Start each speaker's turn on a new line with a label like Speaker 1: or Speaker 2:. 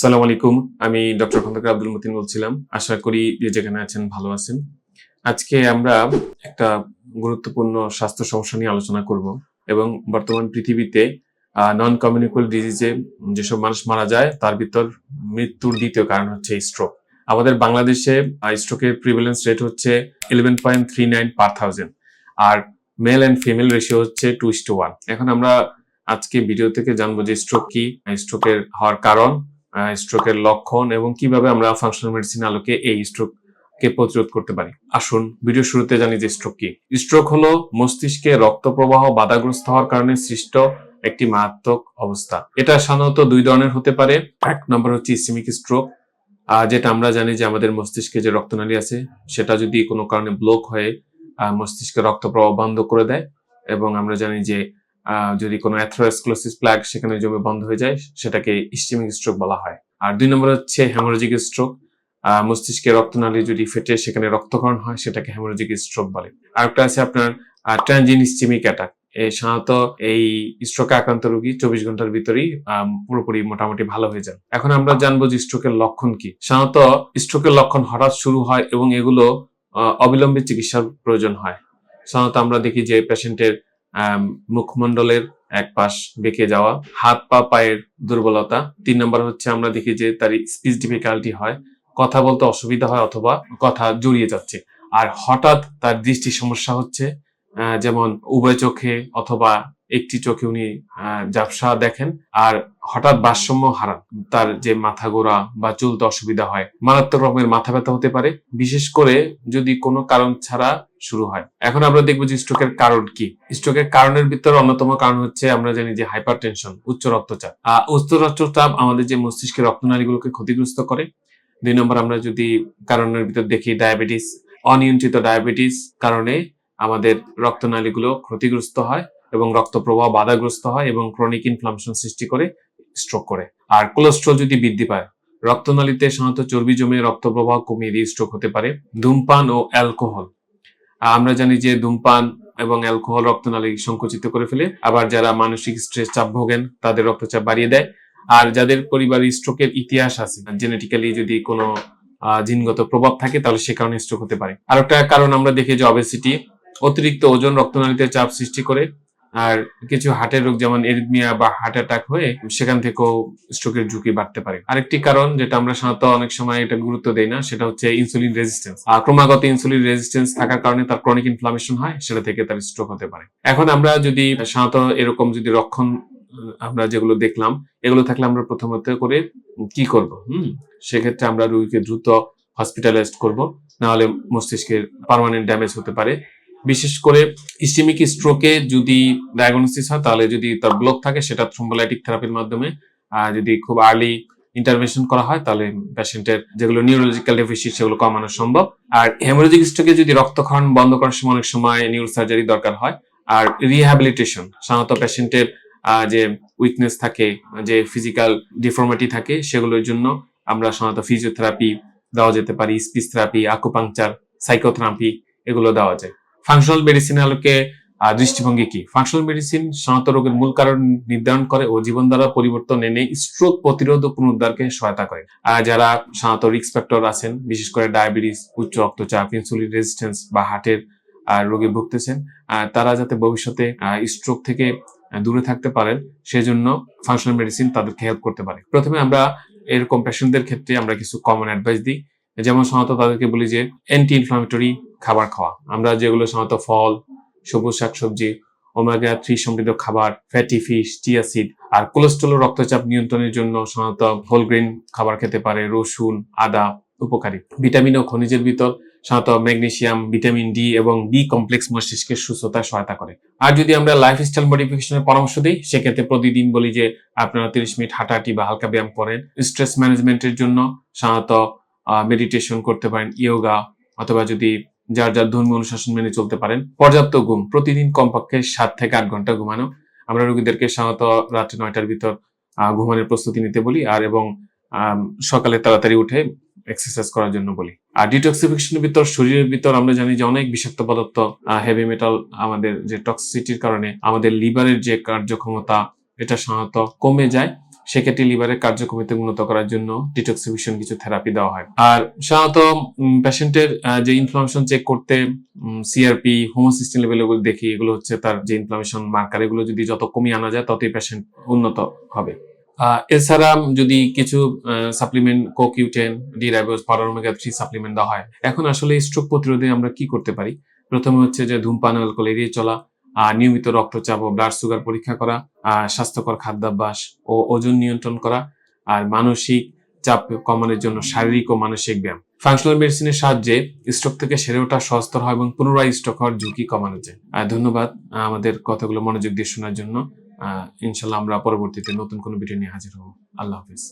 Speaker 1: সালাম আলাইকুম, আমি ডক্টর খন্দকার আব্দুল মতিন বলছিলাম। আশা করি যে যেখানে আছেন ভালো আছেন। আজকে আমরা একটা গুরুত্বপূর্ণ স্বাস্থ্য সমস্যা নিয়ে আলোচনা করব এবং বর্তমান পৃথিবীতে নন কমিউনিকেবল ডিজিজে যেসব মানুষ মারা যায়, তার ভিতর মৃত্যুর দ্বিতীয় কারণ হচ্ছে স্ট্রোক আমাদের বাংলাদেশে স্ট্রোকের প্রিভেলেন্স রেট হচ্ছে eleven point three nine per thousand R male and female ratio হচ্ছে টু ইস ওয়ান এখন আমরা আজকে ভিডিও থেকে জানব যে স্ট্রোক কি স্ট্রোকের হওয়ার কারণ স্ট্রোকের লক্ষণ এবং কীভাবে আমরা ফাংশনাল মেডিসিন আলোকে এই স্ট্রোক কে প্রতিরোধ করতে পারি। আসুন ভিডিও শুরুতে জানি যে স্ট্রোক কি। স্ট্রোক হলো মস্তিষ্কে রক্ত প্রবাহ বাধাগ্রস্ত হওয়ার কারণে সৃষ্ট একটি মারাত্মক অবস্থা। এটা সাধারণত দুই ধরনের হতে পারে। এক নম্বর হচ্ছে ইসিমিক স্ট্রোক যেটা আমরা জানি যে আমাদের মস্তিষ্কে যে রক্তনালী আছে, সেটা যদি কোনো কারণে ব্লক হয়ে মস্তিষ্কে রক্ত প্রবাহ বন্ধ করে দেয় এবং আমরা জানি যে যদি কোনো অ্যাথ্রোস্ক্লোসিস প্লাগ সেখানে জমে বন্ধ হয়ে যায়, সেটাকে ইস্টিমিক স্ট্রোক বলা হয়। আর দুই নম্বর হচ্ছে হ্যামোরোজিক স্ট্রোক মস্তিষ্কে রক্তনালী যদি ফেটে সেখানে রক্তকরণ হয়, সেটাকে হ্যামোরোজিক স্ট্রোক বলে। আর একটা আছে আপনার ট্রানজিন ইস্টিমিক অ্যাটাক সাধারণত এই স্ট্রোকে আক্রান্ত রোগী চব্বিশ ঘণ্টার ভিতরেই পুরোপুরি মোটামুটি ভালো হয়ে যান। এখন আমরা জানব যে স্ট্রোকের লক্ষণ কি। সাধারণত স্ট্রোকের লক্ষণ হঠাৎ শুরু হয় এবং এগুলো অবিলম্বে চিকিৎসার প্রয়োজন হয়। সাধারণত আমরা দেখি যে পেশেন্টের মুখমণ্ডলের এক পাশ বেঁকে যাওয়া, হাত পা পায়ের দুর্বলতা। তিন নম্বর হচ্ছে আমরা দেখি যে তার স্পিচ ডিফিকাল্টি হয়, কথা বলতে অসুবিধা হয় অথবা কথা জড়িয়ে যাচ্ছে। আর হঠাৎ তার দৃষ্টি সমস্যা হচ্ছে যেমন উভয় চোখে অথবা একটি চোখে উনি ঝাপসা দেখেন, আর হঠাৎ ভারসাম্য হারান। তার যে মাথা গোড়া বা চলতে অসুবিধা হয়, মারাত্মক রকমের মাথা ব্যথা হতে পারে, বিশেষ করে যদি কোনো কারণ ছাড়া শুরু হয়। এখন আমরা দেখব যে স্ট্রোকের কারণ কি। স্ট্রোকের কারণের ভিতরে অন্যতম কারণ হচ্ছে আমরা জানি যে হাইপার টেনশন উচ্চ রক্তচাপ। উচ্চ রক্তচাপ আমাদের যে মস্তিষ্কের রক্তনালীগুলোকে ক্ষতিগ্রস্ত করে। দুই নম্বর আমরা যদি কারণের ভিতর দেখি, ডায়াবেটিস, অনিয়ন্ত্রিত ডায়াবেটিস কারণে আমাদের রক্তনালীগুলো ক্ষতিগ্রস্ত হয় এবং রক্ত প্রবাহ বাধাগ্রস্ত হয় এবং ক্রনিক ইনফ্লামেশন সৃষ্টি করে স্ট্রোক করে। আর কোলেস্ট্রল যদি বৃদ্ধি পায়, রক্তনালীতে সাধারণত চর্বি জমে রক্ত প্রবাহ কমিয়ে দিয়ে স্ট্রোক হতে পারে। ধূমপান ও অ্যালকোহল আমরা জানি যে ধূমপান এবং অ্যালকোহল রক্তনালী সংকুচিত করে ফেলে। আবার যারা মানসিক স্ট্রেস চাপ ভোগেন, তাদের রক্তচাপ বাড়িয়ে দেয়। আর যাদের পরিবারে স্ট্রোকের ইতিহাস আছে জেনেটিক্যালি যদি কোনো জিনগত প্রভাব থাকে, তাহলে সে কারণে স্ট্রোক হতে পারে। আর একটা কারণ আমরা দেখি যে অবেসিটি অতিরিক্ত ওজন রক্তনালীতে চাপ সৃষ্টি করে, আর কিছু হার্টের রোগ যেমন এরিথমিয়া বা হার্ট অ্যাটাক হয়ে সেখান থেকেও স্ট্রোকের ঝুঁকি বাড়তে পারে। আরেকটি কারণ যেটা আমরা সাধারণত অনেক সময় এটা গুরুত্ব দেই না, সেটা হচ্ছে ইনসুলিন রেজিস্ট্যান্স। আর ক্রমাগত ইনসুলিন রেজিস্ট্যান্স থাকার কারণে তার ক্রনিক ইনফ্লামেশন হয়, সেটা থেকে তার স্ট্রোক হতে পারে। এখন আমরা যদি সাধারণত এরকম যদি রক্ষণ আমরা যেগুলো দেখলাম, এগুলো থাকলে আমরা প্রথমত করে কি করব? হুম, সেক্ষেত্রে আমরা রোগীকে দ্রুত হসপিটালাইজড করব, নাহলে মস্তিষ্কের পার্মানেন্ট ড্যামেজ হতে পারে। বিশেষ করে ইস্টিমিক স্ট্রোকে যদি ডায়াগনোসিস হয়, তাহলে যদি তার ব্লক থাকে, সেটা থ্রোম্বোলাইটিক থেরাপির মাধ্যমে। যদি খুব আর্লি ইন্টারভেনশন করা হয়, তাহলে পেশেন্টের যেগুলো নিউরোলজিক্যাল ডেফিসিট সেগুলো কমানো সম্ভব। আর হেমোলজিক স্ট্রোকে যদি রক্তক্ষরণ বন্ধ করার সময় অনেক সময় নিউরো সার্জারি দরকার হয়, আর রিহ্যাবিলিটেশন সাধারণত পেশেন্টের যে উইকনেস থাকে, যে ফিজিক্যাল ডিফর্মিটি থাকে, সেগুলোর জন্য আমরা সাধারণত ফিজিওথেরাপি দেওয়া যেতে পারি স্পিচ থেরাপি আকুপাংচার সাইকোথেরাপি এগুলো দেওয়া যায়। ফাংশনাল মেডিসিন আলোকে দৃষ্টিভঙ্গি কি? ফাংশনাল মেডিসিন সাধারণত রোগের মূল কারণ নির্ধারণ করে ও জীবন দ্বারা পরিবর্তন এনে স্ট্রোক প্রতিরোধ ও পুনরুদ্ধারকে সহায়তা করে। আর যারা সাধারণত রিস্ক ফ্যাক্টর আছেন, বিশেষ করে ডায়াবেটিস উচ্চ রক্তচাপ ইনসুলিন রেজিস্ট্যান্স বা হার্টের রোগে ভুগতেছেন তারা যাতে ভবিষ্যতে স্ট্রোক থেকে দূরে থাকতে পারেন, সেজন্য ফাংশনাল মেডিসিন তাদেরকে হেল্প করতে পারে। প্রথমে আমরা এরকম পেশেন্টদের ক্ষেত্রে আমরা কিছু কমন অ্যাডভাইস দিই। যেমন সাধারণত তাদেরকে বলি যে অ্যান্টি ইনফ্লামেটরি খাবার খাওয়া। আমরা যেগুলো সাধারণত ফল, সবুজ শাকসবজি ওমেগা থ্রি সমৃদ্ধ খাবার ফ্যাটি ফিশ চিয়াসিড আর কোলেস্ট্রল রক্তচাপ নিয়ন্ত্রণের জন্য সাধারণত হোল গ্রেন খাবার খেতে পারে রসুন, আদা উপকারী। ভিটামিন ও খনিজের ভিতর সাধারণত ম্যাগনেশিয়াম ভিটামিন ডি এবং বি কমপ্লেক্স মস্তিষ্কের সুস্থতায় সহায়তা করে। আর যদি আমরা লাইফস্টাইল মডিফিকেশনের পরামর্শ দিই, সেক্ষেত্রে প্রতিদিন বলি যে আপনারা তিরিশ মিনিট হাঁটাহাঁটি বা হালকা ব্যায়াম করেন। স্ট্রেস ম্যানেজমেন্টের জন্য সাধারণত মেডিটেশন করতে পারেন ইয়োগা অথবা যদি যার যার ধর্মীয় অনুশাসন মেনে চলতে পারেন, পর্যাপ্ত ঘুম, প্রতিদিন কমপক্ষে সাত থেকে আট ঘণ্টা ঘুমানো। আমরা রোগীদেরকে সাধারণত রাত্রে নয়টার ভিতর ঘুমানোর প্রস্তুতি নিতে বলি, আর এবং সকালে তাড়াতাড়ি উঠে এক্সারসাইজ করার জন্য বলি। আর ডিটক্সিফিকেশনের ভিতর, শরীরের ভিতর আমরা জানি যে অনেক বিষাক্ত পদার্থ হেভি মেটাল আমাদের যে টক্সিসিটির কারণে আমাদের লিভারের যে কার্যক্ষমতা, এটা সাধারণত কমে যায়। সেক্ষেত্রে লিভারের কার্যক্ষমতা উন্নত করার জন্য ডিটক্সিফিকেশন কিছু থেরাপি দেওয়া হয়। আর সাধারণত পেশেন্টের যে ইনফ্লামেশন চেক করতে সিআরপি হোমোসিস্টিন লেভেল এগুলো দেখি, এগুলো হচ্ছে তার যে ইনফ্লামেশন মার্কার এগুলো যদি যত কমিয়ে আনা যায়, ততই পেশেন্ট উন্নত হবে। এছাড়া যদি কিছু supplement co Q ten D ribose পারারোমেগা three supplement দেওয়া হয়, এখন আসলে স্ট্রোক প্রতিরোধে আমরা কি করতে পারি? প্রথমে হচ্ছে যে ধূমপান অ্যালকোহল এড়িয়ে চলা নিয়মিত রক্তচাপ ও ব্লাড সুগার পরীক্ষা করা স্বাস্থ্যকর খাদ্যাভ্যাস ও ওজন নিয়ন্ত্রণ করা আর মানসিক চাপ কমানোর জন্য শারীরিক ও মানসিক ব্যায়াম। ফাংশনাল মেডিসিনের সাহায্যে স্ট্রোক থেকে সেরে ওঠা সহজতর হয় এবং পুনরায় স্ট্রোক হওয়ার ঝুঁকি কমানো যায়। ধন্যবাদ আমাদের কথাগুলো মনোযোগ দিয়ে শোনার জন্য। ইনশাল্লাহ আমরা পরবর্তীতে নতুন কোনো ভিডিও নিয়ে হাজির হব। আল্লাহ হাফিজ।